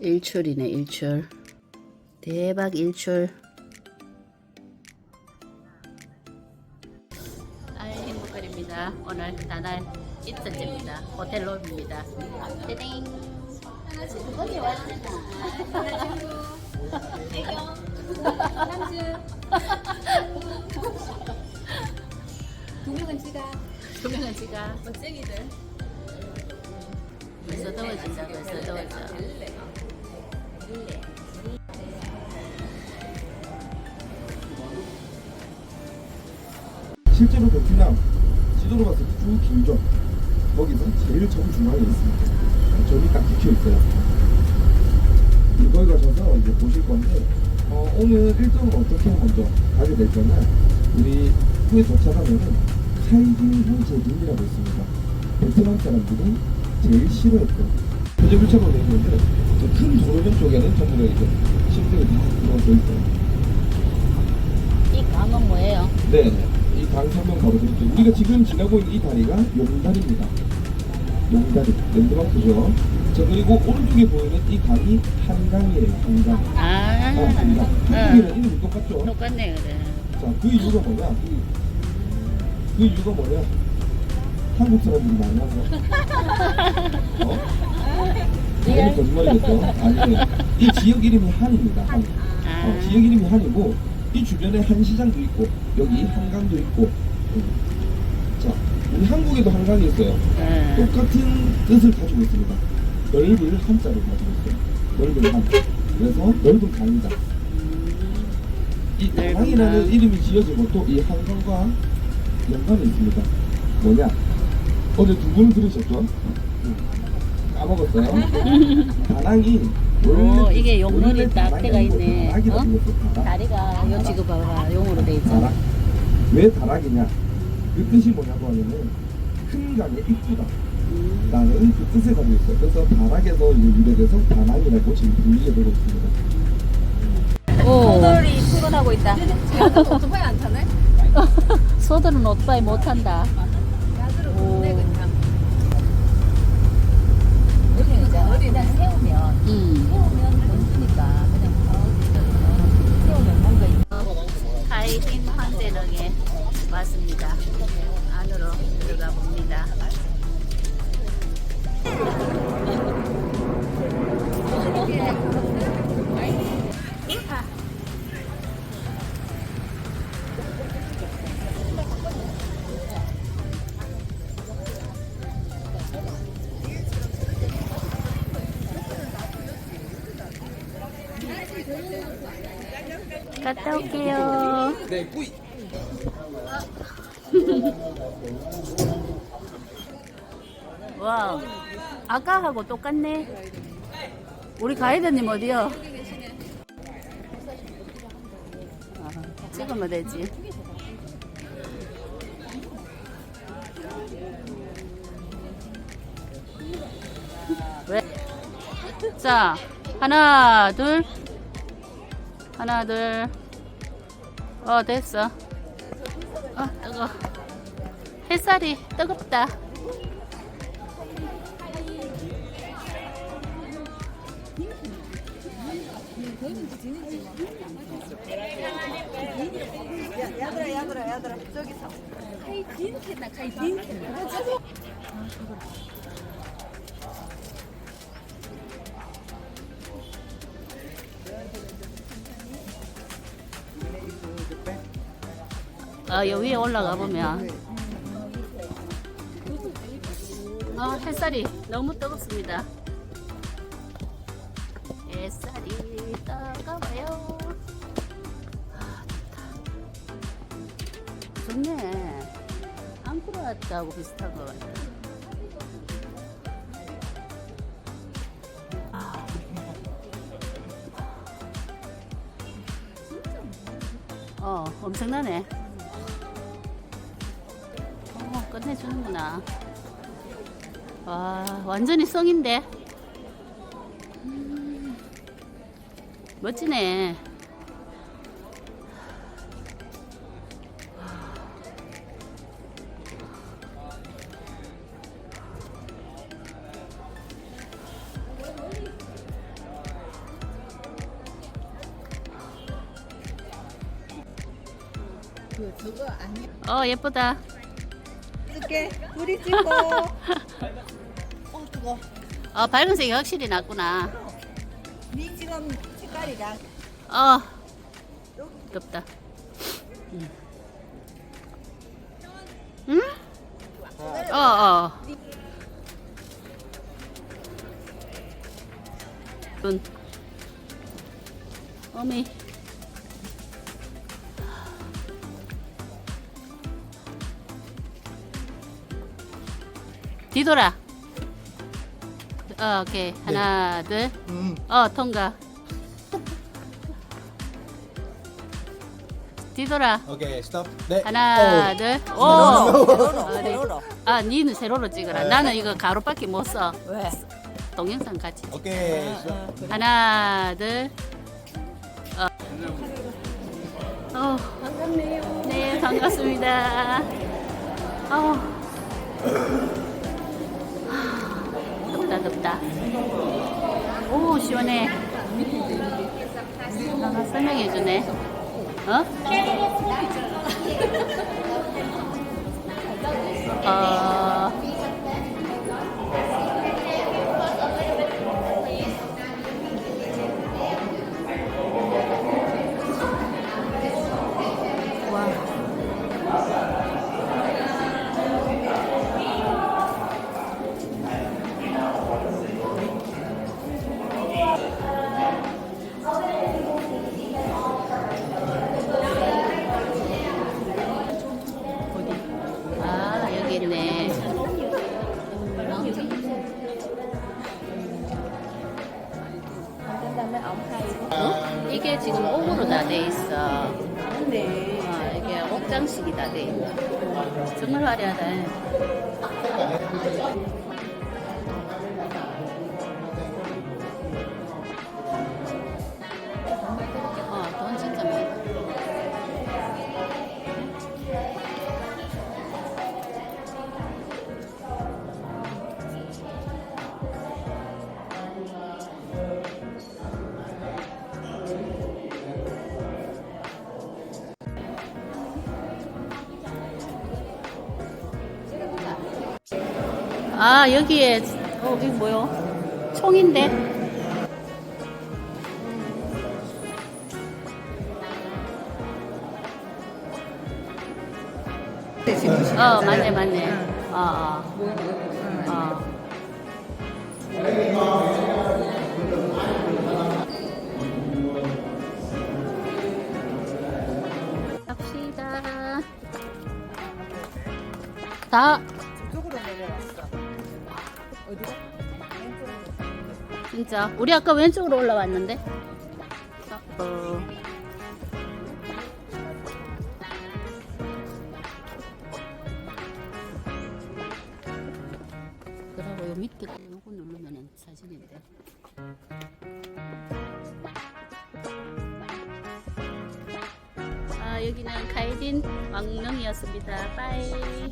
일출이네 일출 대박 일출 날 행복할입니다 오늘 나날 입선제입니다 호텔 로비입니다 땡 거기 두 명은 지가 멋쟁이들 벌써 더워진다 벌써 더워져 실제로 베트남 지도로 봤을 때 쭉 길죠. 거기서 제일 정 중앙에 있습니다. 점이 딱 찍혀 있어요. 이걸 가셔서 이제 보실 건데 어, 오늘 일정은 어떻게 먼저 가게 될 거냐 우리 후에 도착하면은 카이딩 제딩이라고 있습니다. 베트남 사람들이 제일 싫어했던 유착으로 되어 있는데 저큰 도로변 쪽에는 전부 다 이제 실들이 다 들어져 있어요. 이 강은 뭐예요? 네, 설명 바로 드릴게요. 우리가 지금 지나고 있는 이 다리가 용다리입니다. 용다리, 랜드마크죠. 자, 그리고 오른쪽에 보이는 이 강이 한강이에요, 한강. 아 어, 한강. 한국이랑 이름이 똑같죠? 똑같네 그래 자, 그 이유가 뭐냐? 그 이유가 뭐냐? 한국 사람들이 많이 와서. 어? 이게 거짓말이겠죠? 아니, 이 지역 이름이 한입니다, 한. 어, 지역 이름이 한이고 이 주변에 한시장도 있고 여기 한강도 있고. 음. 자 우리 한국에도 한강이 있어요. 아, 똑같은 뜻을 가지고 있습니다. 넓을 한자를 가지고 있어요. 넓은 한. 그래서 넓은 강이다 이 넓은 다랑이라는 강. 이름이 지어진 것도 이 한강과 연관이 있습니다. 뭐냐? 어제 두 분을 들으셨죠? 음. 까먹었어요. 다랑이 오, 이게 용론이 딱 때가 있네. 어? 다리가 요 지금 봐봐 용으로 돼 있잖아 다락. 왜 다락이냐? 그 뜻이 뭐냐고 하면은 큰 강에 이쁘다. 음. 라는 그 뜻을 가지고 있어요. 그래서 다락에서 유래돼서 다락이라고 지금 불리게 되고 있습니다. 오 소돌이 출근하고 있다 야들 오토바이 안 타네? 소들은 오토바이 못 탄다 갔다 올게요. 네, 꾸이. 와우. 아까하고 똑같네. 우리 가이드님 어디요? 아, 찍으면 되지. 왜? 자, 하나, 둘. 하나, 둘. 어, 됐어. 어, 뜨거. 햇살이 뜨겁다. 야들아 야들아 야들아 저기서 어, 여기 위에 올라가 보면 어, 햇살이 너무 뜨겁습니다. 햇살이 뜨거워요. 아, 좋다. 좋네. 앙코르와트하고 비슷한 것 같아. 아. 어, 엄청나네. 해주는구나. 와, 완전히 성인데 음, 멋지네. 어 예쁘다 찍게. 둘이 찍고. 어 그거. 어 밝은색이 확실히 낫구나. 니 지금 색깔이가. 어 덥다. 응? 응? 어 어. 눈. 어미. 뒤돌아. 어, 오케이. 하나, 둘. 음. 어, 통과. 뒤돌아. 오케이 스톱. 네. 하나, 둘. 오. 세로로. 어, 네. 세로로. 아, 니는 세로로 찍어라. 네. 나는 이거 가로밖에 못 써. 왜? 동영상 같이. 찍. 오케이. 하나, 둘. 어. 어. 반갑네요. 네, 반갑습니다. 어. 덥다, 덥다. 오, 시원해. 하나 설명해 주네. 어? 어. 이게 지금 옥으로 다 돼 있어. 네. 아, 이게 옥장식이 다 돼 있네. 정말 화려하다. 아, 여기에, 어, 이거 뭐요? 총인데? 어, 맞네, 맞네. 어, 어. 어. 갑시다. 다, 진짜. 우리 아까 왼쪽으로 올라왔는데? 어. 그러고 요 밑에 거 요거 누르면 사진인데. 아, 여기는 가이딘 왕릉이었습니다. 빠이.